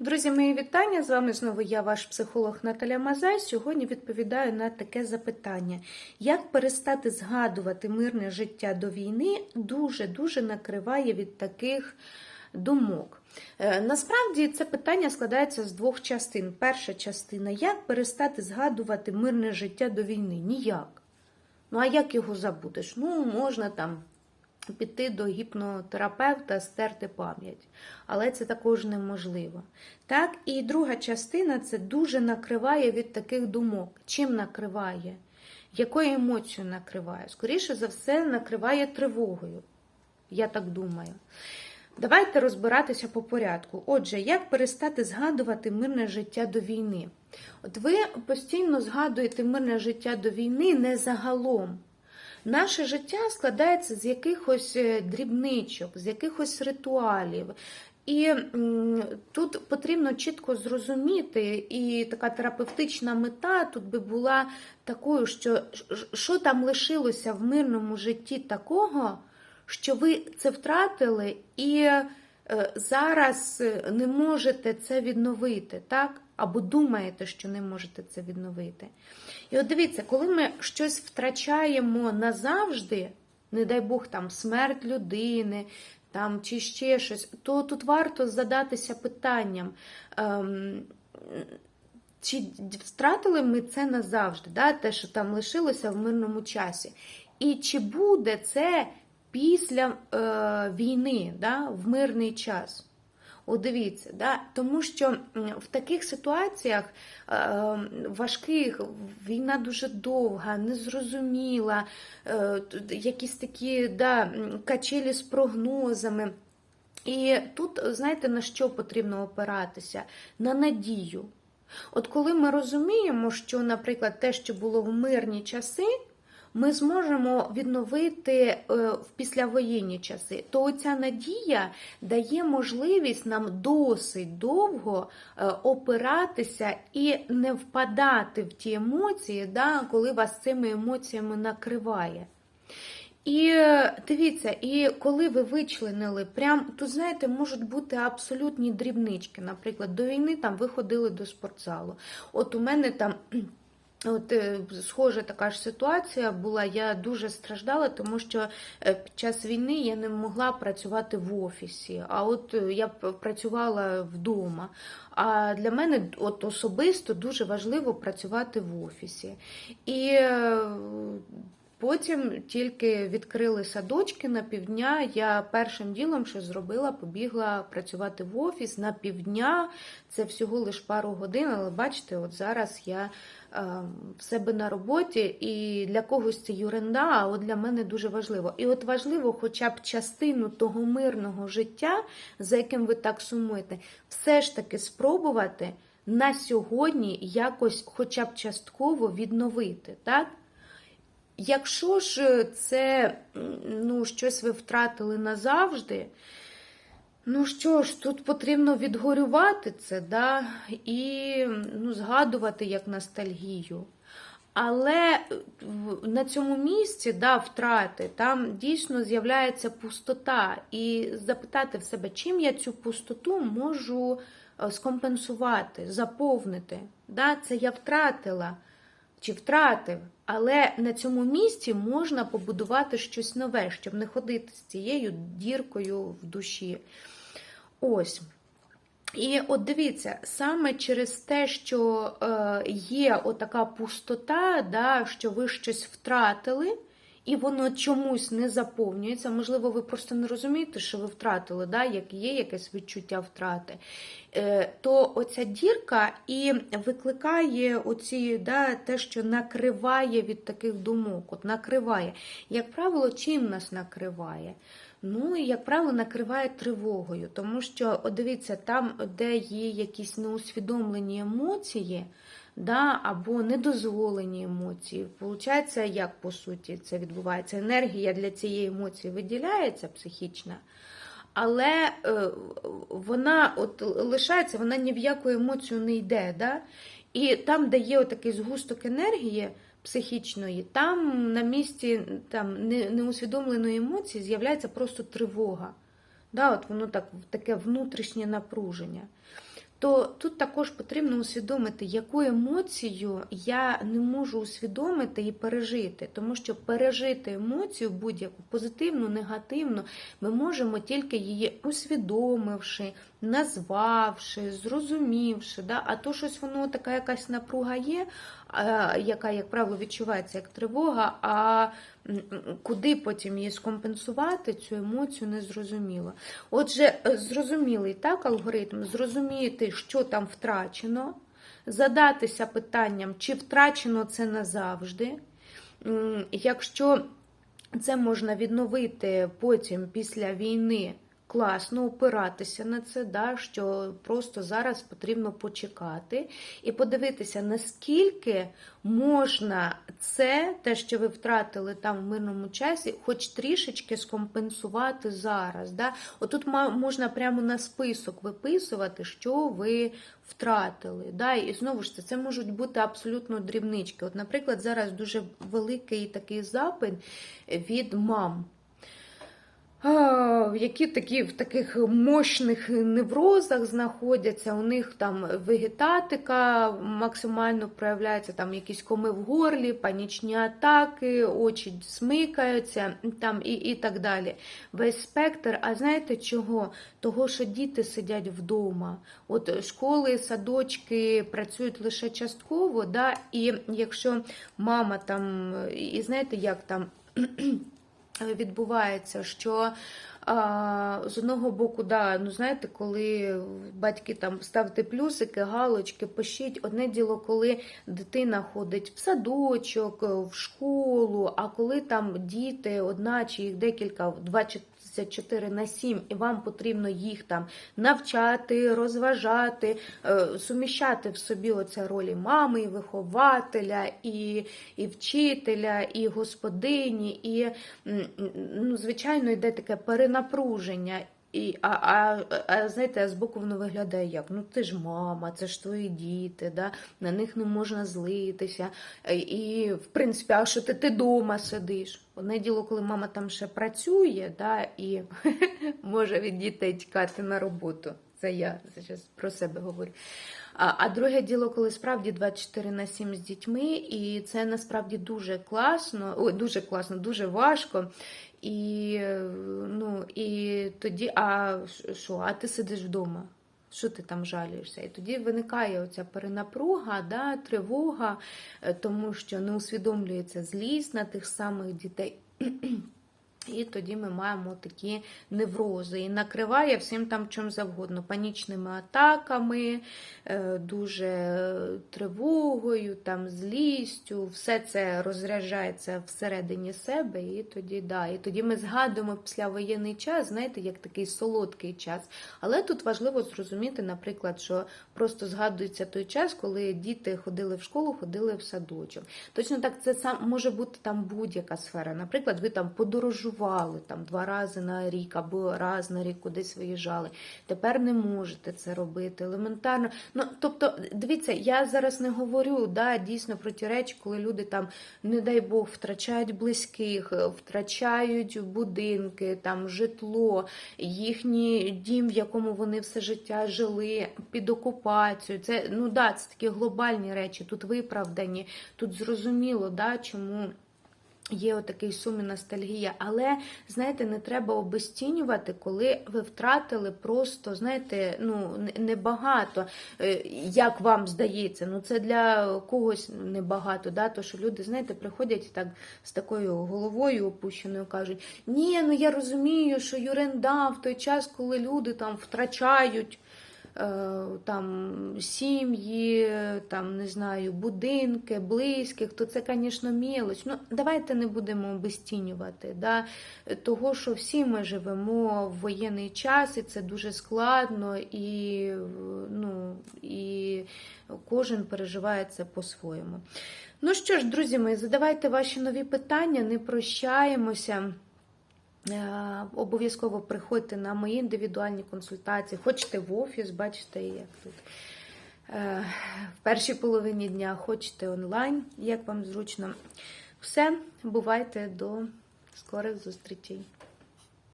Друзі, мої вітання! З вами знову я, ваш психолог Наталя Мазай. Сьогодні відповідаю на таке запитання: як перестати згадувати мирне життя до війни дуже-дуже накриває від таких думок. Е, Насправді це питання складається з двох частин. Перша частина як перестати згадувати мирне життя до війни? Ніяк. Ну, а як його забудеш? Ну, можна там піти до гіпнотерапевта, стерти пам'ять. Але це також неможливо. Так, і друга частина це дуже накриває від таких думок. Чим накриває? Якою емоцією накриває? Скоріше за все, накриває тривогою. Я так думаю. Давайте розбиратися по порядку. Отже, як перестати згадувати мирне життя до війни? От ви постійно згадуєте мирне життя до війни не загалом. Наше життя складається з якихось е, дрібничок, з якихось ритуалів. І тут потрібно чітко зрозуміти, і така терапевтична мета тут би була такою, що що там лишилося в мирному житті такого, що ви це втратили і зараз не можете це відновити, так? Або думаєте, що не можете це відновити. І от дивіться, коли ми щось втрачаємо назавжди, не дай Бог, там смерть людини, там чи ще щось, то тут варто задатися питанням. Ем, чи втратили ми це назавжди, да, те, що там лишилося в мирному часі? І чи буде це після е, війни, да, в мирний час? От дивіться, да? тому що в таких ситуаціях е, важких війна дуже довга, незрозуміла, е, якісь такі да, качелі з прогнозами. І тут, знаєте, на що потрібно опиратися? На надію. От коли ми розуміємо, що, наприклад, те, що було в мирні часи, ми зможемо відновити в післявоєнні часи, то оця надія дає можливість нам досить довго опиратися і не впадати в ті емоції, да, коли вас цими емоціями накриває. І дивіться, і коли ви вичленили, прям, то знаєте, можуть бути абсолютні дрібнички. Наприклад, до війни там ви ходили до спортзалу. От у мене там. От схожа така ж ситуація була. Я дуже страждала, тому що під час війни я не могла працювати в офісі. А от я працювала вдома. А для мене от особисто дуже важливо працювати в офісі. І Потім тільки відкрили садочки на півдня. Я першим ділом, що зробила, побігла працювати в офіс на півдня. Це всього лише пару годин, але бачите, от зараз я е, в себе на роботі, і для когось це юренда, а от для мене дуже важливо. І от важливо, хоча б частину того мирного життя, за яким ви так сумуєте, все ж таки спробувати на сьогодні якось, хоча б частково відновити. так? Якщо ж це ну, щось ви втратили назавжди, ну що ж, тут потрібно відгорювати це, да, і ну, згадувати як ностальгію. Але на цьому місці да, втрати, там дійсно з'являється пустота. І запитати в себе, чим я цю пустоту можу скомпенсувати, заповнити. Да, Це я втратила чи втратив. Але на цьому місці можна побудувати щось нове, щоб не ходити з цією діркою в душі. Ось. І от дивіться, саме через те, що е, є отака пустота, да, що ви щось втратили, і воно чомусь не заповнюється. Можливо, ви просто не розумієте, що ви втратили, да, як є якесь відчуття втрати. Е, то оця дірка і викликає оці, да, те, що накриває від таких думок. От накриває. Як правило, чим нас накриває? Ну, і, як правило, накриває тривогою, тому що, от дивіться, там, де є якісь неусвідомлені емоції, да, або недозволені емоції. Получається, як по суті це відбувається? Енергія для цієї емоції виділяється психічна, але е, вона от лишається, вона ні в яку емоцію не йде. Да? І там, де є такий згусток енергії психічної, там на місці там, неусвідомленої емоції з'являється просто тривога. Да, от Воно так, таке внутрішнє напруження. То тут також потрібно усвідомити, яку емоцію я не можу усвідомити і пережити. Тому що пережити емоцію будь-яку позитивну, негативну, ми можемо тільки її усвідомивши, назвавши, зрозумівши. Да? А то щось воно така якась напруга є, яка, як правило, відчувається як тривога. а Куди потім її скомпенсувати, цю емоцію не зрозуміло. Отже, е, зрозумілий так алгоритм, зрозуміти, що там втрачено, задатися питанням, чи втрачено це назавжди. Якщо це можна відновити потім після війни. Класно опиратися на це, да, що просто зараз потрібно почекати і подивитися, наскільки можна це, те, що ви втратили там в мирному часі, хоч трішечки скомпенсувати зараз. Да? Отут можна прямо на список виписувати, що ви втратили. Да? І знову ж це, це можуть бути абсолютно дрібнички. От, наприклад, зараз дуже великий такий запит від мам. Які такі в таких мощних неврозах знаходяться, у них там вегетатика максимально проявляється, там якісь коми в горлі, панічні атаки, очі смикаються там і, і так далі. Весь спектр. А знаєте чого? Того, що діти сидять вдома. От школи, садочки працюють лише частково, да? і якщо мама там, і знаєте, як там відбувається, що а, з одного боку, да, ну знаєте, коли батьки там ставте плюсики, галочки, пишіть, одне діло, коли дитина ходить в садочок, в школу, а коли там діти, одна чи їх декілька, 24 на 7, і вам потрібно їх там навчати, розважати, е, суміщати в собі оце ролі мами, і вихователя, і, і вчителя, і господині, і, ну, звичайно, йде таке перенапруження. І, а, а, а знаєте, збоку воно виглядає як? Ну ти ж мама, це ж твої діти, да? на них не можна злитися. І, в принципі, а що ти, ти дома сидиш? Одне діло, коли мама там ще працює, да, і може від дітей тікати на роботу. Це я зараз про себе говорю. А, а друге діло, коли справді 24 на 7 з дітьми, і це насправді дуже класно, ой, дуже класно, дуже важко. І, ну, і тоді, а що, а ти сидиш вдома? Що ти там жалієшся? І тоді виникає оця перенапруга, да, тривога, е, тому що не усвідомлюється злість на тих самих дітей. І тоді ми маємо такі неврози. І накриває всім там чим завгодно. Панічними атаками, е, дуже тривогою, там, злістю. Все це розряджається всередині себе. І тоді, да, і тоді ми згадуємо післявоєнний час, знаєте, як такий солодкий час. Але тут важливо зрозуміти, наприклад, що просто згадується той час, коли діти ходили в школу, ходили в садочок. Точно так, це сам може бути там будь-яка сфера. Наприклад, ви там подорожували там два рази на рік або раз на рік кудись виїжджали. Тепер не можете це робити елементарно. Ну тобто, дивіться, я зараз не говорю да, дійсно про ті речі, коли люди там, не дай Бог, втрачають близьких, втрачають будинки, там житло, їхній дім, в якому вони все життя жили, під окупацію. Це ну да, це такі глобальні речі. Тут виправдані, тут зрозуміло, да, чому. Є отакий сум і ностальгія, але знаєте, не треба обесцінювати, коли ви втратили просто, знаєте, ну небагато, Е, як вам здається. Ну це для когось небагато. Да? То що люди, знаєте, приходять так з такою головою опущеною, кажуть: ні, ну я розумію, що Юренда в той час, коли люди там втрачають. Е, Там сім'ї, там не знаю, будинки, близьких, то це, звісно, мілоч. Ну, давайте не будемо обесцінювати. Да? Того, що всі ми живемо в воєнний час, і це дуже складно, і, ну, і кожен переживає це по-своєму. Ну що ж, друзі мої, задавайте ваші нові питання, не прощаємося. Е, Обов'язково приходьте на мої індивідуальні консультації. Хочете в офіс, бачите, як тут е, в першій половині дня, хочете онлайн, як вам зручно. Все, бувайте до скорих зустрічей.